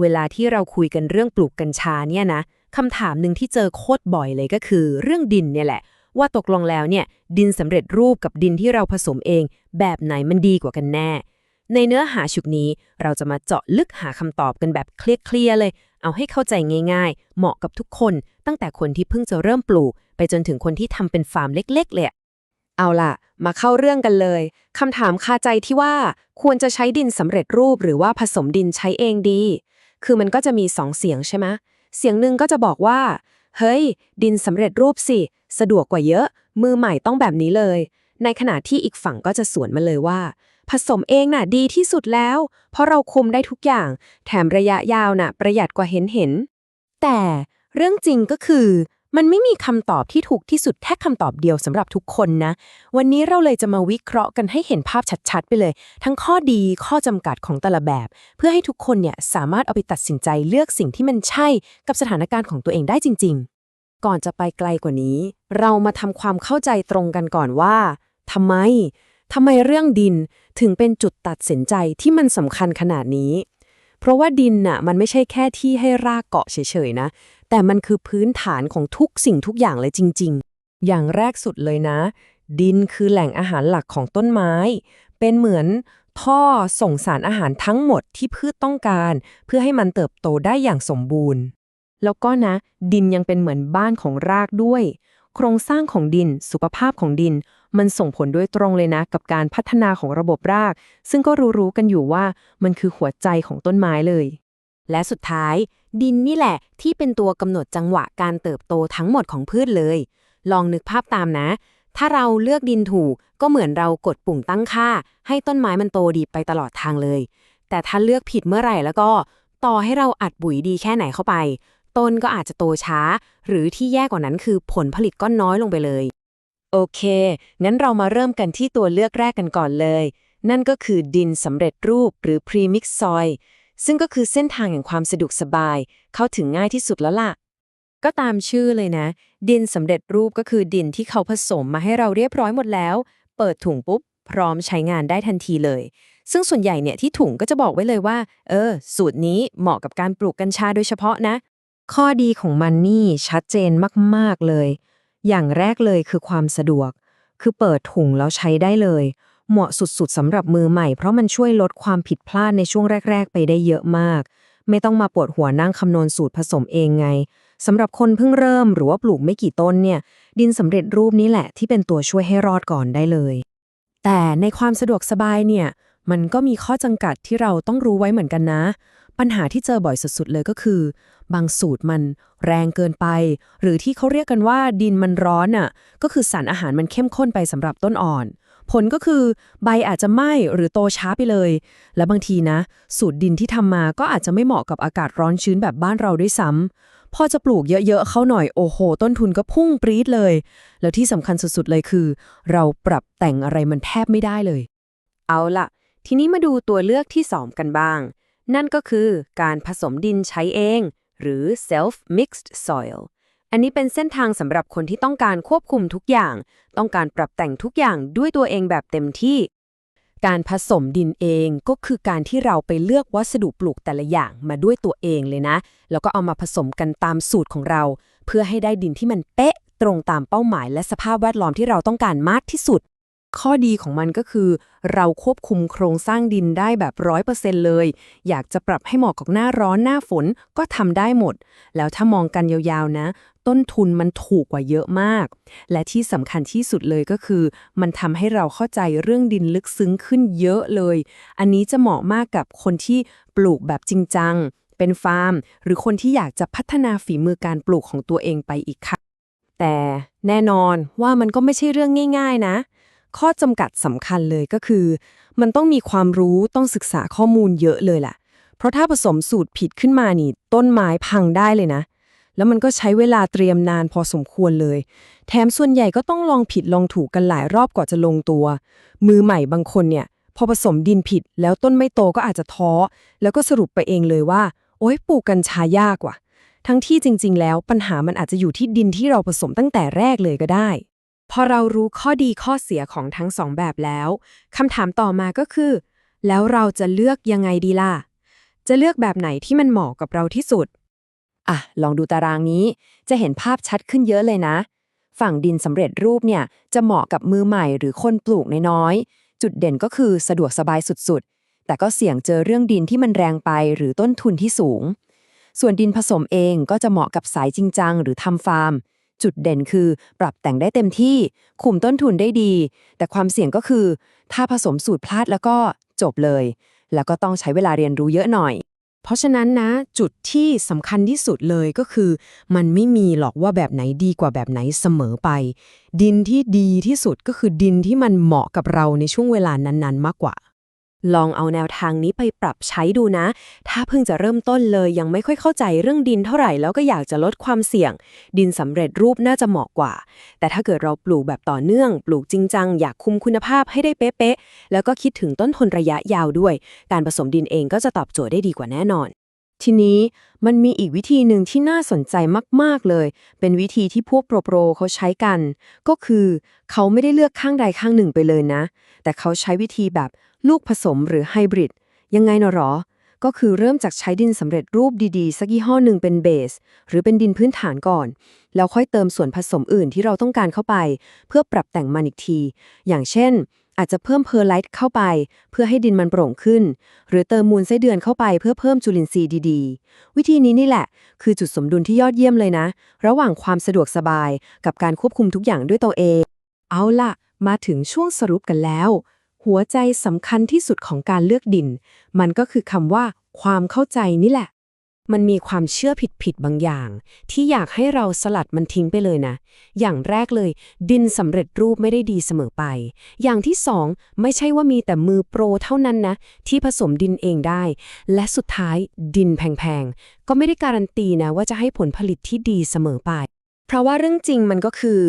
เวลาที่เราคุยกันเรื่องปลูกกัญชาเนี่ยนะคำถามหนึ่งที่เจอโคตรบ่อยเลยก็คือ เรื่องดินเนี่ยแหละ ว่าตกลงแล้วเนี่ย ดินสำเร็จรูปกับดินที่เราผสมเอง แบบไหนมันดีกว่ากันแน่ ในเนื้อหาฉุกนี้เราจะมาเจาะลึกหาคำตอบกันแบบเคลียร์ๆเลย เอาให้เข้าใจง่าย ๆ เหมาะกับทุกคน ตั้งแต่คนที่เพิ่งจะเริ่มปลูก ไปจนถึงคนที่ทำเป็นฟาร์มเล็ก ๆ เลยเอาล่ะ มาเข้าเรื่องกันเลยคำถามคาใจที่ว่า ควรจะใช้ดินสำเร็จรูปหรือว่าผสมดินใช้เองดี คือมันก็จะมีสองเสียงใช่ไหมเสียงหนึ่งก็จะบอกว่า เฮ้ย ดินสำเร็จรูปสิ สะดวกกว่าเยอะ มือใหม่ต้องแบบนี้เลย ในขณะที่อีกฝั่งก็จะสวนมาเลยว่า ผสมเองน่ะดีที่สุดแล้ว เพราะเราคุมได้ทุกอย่าง แถมระยะยาวน่ะ ประหยัดกว่าเห็นเห็น แต่เรื่องจริงก็คือ มันไม่มีคำตอบที่ถูกที่สุดแค่คำตอบเดียวสำหรับทุกคนนะ วันนี้เราเลยจะมาวิเคราะห์กันให้เห็นภาพชัดๆ ไปเลย ทั้งข้อดีข้อจำกัดของแต่ละแบบ เพื่อให้ทุกคนเนี่ยสามารถเอาไปตัดสินใจเลือกสิ่งที่มันใช่กับสถานการณ์ของตัวเองได้จริง ๆ ก่อนจะไปไกลกว่านี้ เรามาทำความเข้าใจตรงกันก่อนว่าทำไมทำไมเรื่องดินถึงเป็นจุดตัดสินใจที่มันสำคัญขนาดนี้ เพราะว่าดินน่ะมันไม่ใช่แค่ที่ให้รากเกาะเฉยๆนะ แต่มันคือพื้นฐานของทุกสิ่งทุกอย่างเลยจริง ๆ อย่างแรกสุดเลยนะ ดินคือแหล่งอาหารหลักของต้นไม้ เป็นเหมือนท่อส่งสารอาหารทั้งหมดที่พืชต้องการ เพื่อให้มันเติบโตได้อย่างสมบูรณ์ แล้วก็นะ ดินยังเป็นเหมือนบ้านของรากด้วย โครงสร้างของดิน สุขภาพของดิน มันส่งผลโดยตรงเลยนะ กับการพัฒนาของระบบราก ซึ่งก็รู้ๆกันอยู่ว่ามันคือหัวใจของต้นไม้เลย และสุดท้าย ดินนี่แหละที่เป็นตัวกำหนดจังหวะการเติบโตทั้งหมดของพืชเลย ลองนึกภาพตามนะ ถ้าเราเลือกดินถูกก็เหมือนเรากดปุ่มตั้งค่า ให้ต้นไม้มันโตดีไปตลอดทางเลย แต่ถ้าเลือกผิดเมื่อไหร่แล้วก็ ต่อให้เราอัดปุ๋ยดีแค่ไหนเข้าไป ต้นก็อาจจะโตช้า หรือที่แย่กว่านั้นคือผลผลิตก็น้อยลงไปเลย โอเค งั้นเรามาเริ่มกันที่ตัวเลือกแรกกันก่อนเลย นั่นก็คือดินสำเร็จรูปหรือ pre-mix soil ซึ่งก็คือเส้นทางแห่งความสะดวกสบาย เข้าถึงง่ายที่สุดแล้วล่ะ ก็ตามชื่อเลยนะ ดินสำเร็จรูปก็คือดินที่เขาผสมมาให้เราเรียบร้อยหมดแล้ว เปิดถุงปุ๊บ พร้อมใช้งานได้ทันทีเลย ซึ่งส่วนใหญ่เนี่ยที่ถุงก็จะบอกไว้เลยว่า เออ สูตรนี้เหมาะกับการปลูกกัญชาโดยเฉพาะนะ ข้อดีของมันนี่ชัดเจนมากๆเลย อย่างแรกเลยคือความสะดวก คือเปิดถุงแล้วใช้ได้เลย เหมาะสุดๆสำหรับมือใหม่ เพราะมันช่วยลดความผิดพลาดในช่วงแรก ๆ ไปได้เยอะมาก ไม่ต้องมาปวดหัวนั่งคำนวณสูตรผสมเองไงสำหรับคนเพิ่งเริ่มหรือว่าปลูกไม่กี่ต้นเนี่ย ดินสำเร็จรูปนี้แหละที่เป็นตัวช่วยให้รอดก่อนได้เลย แต่ในความสะดวกสบายเนี่ย มันก็มีข้อจำกัดที่เราต้องรู้ไว้เหมือนกันนะ ปัญหาที่เจอบ่อยสุดๆเลยก็คือ บางสูตรมันแรงเกินไป หรือที่เขาเรียกกันว่าดินมันร้อนอะก็คือสารอาหารมันเข้มข้นไปสำหรับต้นอ่อน ผลก็คือใบอาจจะไหม้หรือโตช้าไปเลย และบางทีนะ สูตรดินที่ทำมาก็อาจจะไม่เหมาะกับอากาศร้อนชื้นแบบบ้านเราด้วยซ้ำพอจะปลูกเยอะๆเข้าหน่อยโอ้โห ต้นทุนก็พุ่งปรี๊ดเลย แล้วที่สำคัญสุดๆเลยคือ เราปรับแต่งอะไรมันแทบไม่ได้เลย เอาล่ะทีนี้มาดูตัวเลือกที่2กันบ้าง นั่นก็คือการผสมดินใช้เอง หรือ self mixed soil อันนี้เป็นเส้นทางสำหรับคนที่ต้องการควบคุมทุกอย่าง ต้องการปรับแต่งทุกอย่างด้วยตัวเองแบบเต็มที่ การผสมดินเองก็คือการที่เราไปเลือกวัสดุปลูกแต่ละอย่างมาด้วยตัวเองเลยนะ แล้วก็เอามาผสมกันตามสูตรของเรา เพื่อให้ได้ดินที่มันเป๊ะตรงตามเป้าหมายและสภาพแวดล้อมที่เราต้องการมากที่สุด ข้อดีของมันก็คือ เราควบคุมโครงสร้างดินได้แบบร้อยเปอร์เซ็นต์เลย อยากจะปรับให้เหมาะกับหน้าร้อนหน้าฝนก็ทำได้หมด แล้วถ้ามองกันยาวๆนะ ต้นทุนมันถูกกว่าเยอะมาก และที่สำคัญที่สุดเลยก็คือ มันทำให้เราเข้าใจเรื่องดินลึกซึ้งขึ้นเยอะเลย อันนี้จะเหมาะมากกับคนที่ปลูกแบบจริงจัง เป็นฟาร์ม หรือคนที่อยากจะพัฒนาฝีมือการปลูกของตัวเองไปอีกค่ะแต่แน่นอนว่ามันก็ไม่ใช่เรื่องง่าย ๆ นะ ข้อจำกัดสำคัญเลยก็คือ มันต้องมีความรู้ต้องศึกษาข้อมูลเยอะเลยแหละ เพราะถ้าผสมสูตรผิดขึ้นมานี่ ต้นไม้พังได้เลยนะ แล้วมันก็ใช้เวลาเตรียมนานพอสมควรเลย แถมส่วนใหญ่ก็ต้องลองผิดลองถูกกันหลายรอบกว่าจะลงตัว มือใหม่บางคนเนี่ย พอผสมดินผิด แล้วต้นไม่โตก็อาจจะท้อ แล้วก็สรุปไปเองเลยว่า โอ๊ยปลูกกัญชายากว่ะ ทั้งที่จริง ๆ แล้วปัญหามันอาจจะอยู่ที่ดินที่เราผสมตั้งแต่แรกเลยก็ได้ พอเรารู้ข้อดีข้อเสียของทั้งสองแบบแล้วคำถามต่อมาก็คือ แล้วเราจะเลือกยังไงดีล่ะ จะเลือกแบบไหนที่มันเหมาะกับเราที่สุด อะ ลองดูตารางนี้ จะเห็นภาพชัดขึ้นเยอะเลยนะ ฝั่งดินสำเร็จรูปเนี่ย จะเหมาะกับมือใหม่หรือคนปลูกน้อยๆ จุดเด่นก็คือสะดวกสบายสุดๆ แต่ก็เสี่ยงเจอเรื่องดินที่มันแรงไปหรือต้นทุนที่สูง ส่วนดินผสมเองก็จะเหมาะกับสายจริงจังหรือทำฟาร์ม จุดเด่นคือ ปรับแต่งได้เต็มที่ คุมต้นทุนได้ดี แต่ความเสี่ยงก็คือ ถ้าผสมสูตรพลาดแล้วก็จบเลย แล้วก็ต้องใช้เวลาเรียนรู้เยอะหน่อย เพราะฉะนั้นนะ จุดที่สำคัญที่สุดเลยก็คือ มันไม่มีหรอกว่าแบบไหนดีกว่าแบบไหนเสมอไป ดินที่ดีที่สุดก็คือดินที่มันเหมาะกับเราในช่วงเวลานั้น ๆ มากกว่า ลองเอาแนวทางนี้ไปปรับใช้ดูนะ ถ้าเพิ่งจะเริ่มต้นเลยยังไม่ค่อยเข้าใจเรื่องดินเท่าไหร่แล้วก็อยากจะลดความเสี่ยง ดินสำเร็จรูปน่าจะเหมาะกว่า แต่ถ้าเกิดเราปลูกแบบต่อเนื่อง ปลูกจริงจังอยากคุมคุณภาพให้ได้เป๊ะๆแล้วก็คิดถึงต้นทุนระยะยาวด้วย การผสมดินเองก็จะตอบโจทย์ได้ดีกว่าแน่นอนทีนี้มันมีอีกวิธีหนึ่งที่น่าสนใจมาก ๆ เลย เป็นวิธีที่พวกโปรโปรเขาใช้กัน ก็คือเขาไม่ได้เลือกข้างใดข้างหนึ่งไปเลยนะ แต่เขาใช้วิธีแบบ ลูกผสมหรือไฮบริดยังไงเนะหรอ ก็คือเริ่มจากใช้ดินสำเร็จรูปดีๆ สักยี่ห้อหนึ่งเป็นเบส หรือเป็นดินพื้นฐานก่อน แล้วค่อยเติมส่วนผสมอื่นที่เราต้องการเข้าไป เพื่อปรับแต่งมันอีกที อย่างเช่น อาจจะเพิ่มเพอร์ไลท์เข้าไป เพื่อให้ดินมันโปร่งขึ้น หรือเติมมูลไส้เดือนเข้าไปเพื่อเพิ่มจุลินทรีย์ดีๆ วิธีนี้นี่แหละ คือจุดสมดุลที่ยอดเยี่ยมเลยนะ ระหว่างความสะดวกสบาย กับการควบคุมทุกอย่างด้วยตัวเอง เอาล่ะ มาถึงช่วงสรุปกันแล้ว หัวใจสำคัญที่สุดของการเลือกดิน มันก็คือคำว่า ความเข้าใจนี่แหละ มันมีความเชื่อผิดๆบางอย่าง ที่อยากให้เราสลัดมันทิ้งไปเลยนะ อย่างแรกเลย ดินสำเร็จรูปไม่ได้ดีเสมอไป อย่างที่สองไม่ใช่ว่ามีแต่มือโปรเท่านั้นนะ ที่ผสมดินเองได้ และสุดท้ายดินแพงๆ ก็ไม่ได้การันตีนะว่าจะให้ผลผลิตที่ดีเสมอไป เพราะว่าเรื่องจริงมันก็คือ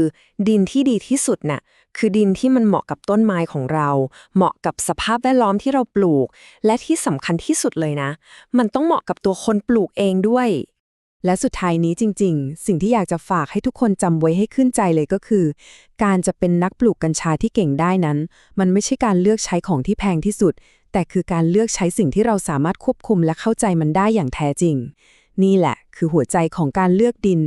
ดินที่ดีที่สุดน่ะคือดินที่มันเหมาะกับต้นไม้ของเรา เหมาะกับสภาพแวดล้อมที่เราปลูก และที่สำคัญที่สุดเลยนะ มันต้องเหมาะกับตัวคนปลูกเองด้วย และสุดท้ายนี้จริง ๆ สิ่งที่อยากจะฝากให้ทุกคนจำไว้ให้ขึ้นใจเลยก็คือ การจะเป็นนักปลูกกัญชาที่เก่งได้นั้น มันไม่ใช่การเลือกใช้ของที่แพงที่สุด แต่คือการเลือกใช้สิ่งที่เราสามารถควบคุมและเข้าใจมันได้อย่างแท้จริง นี่แหละ คือหัวใจของการเลือกดิน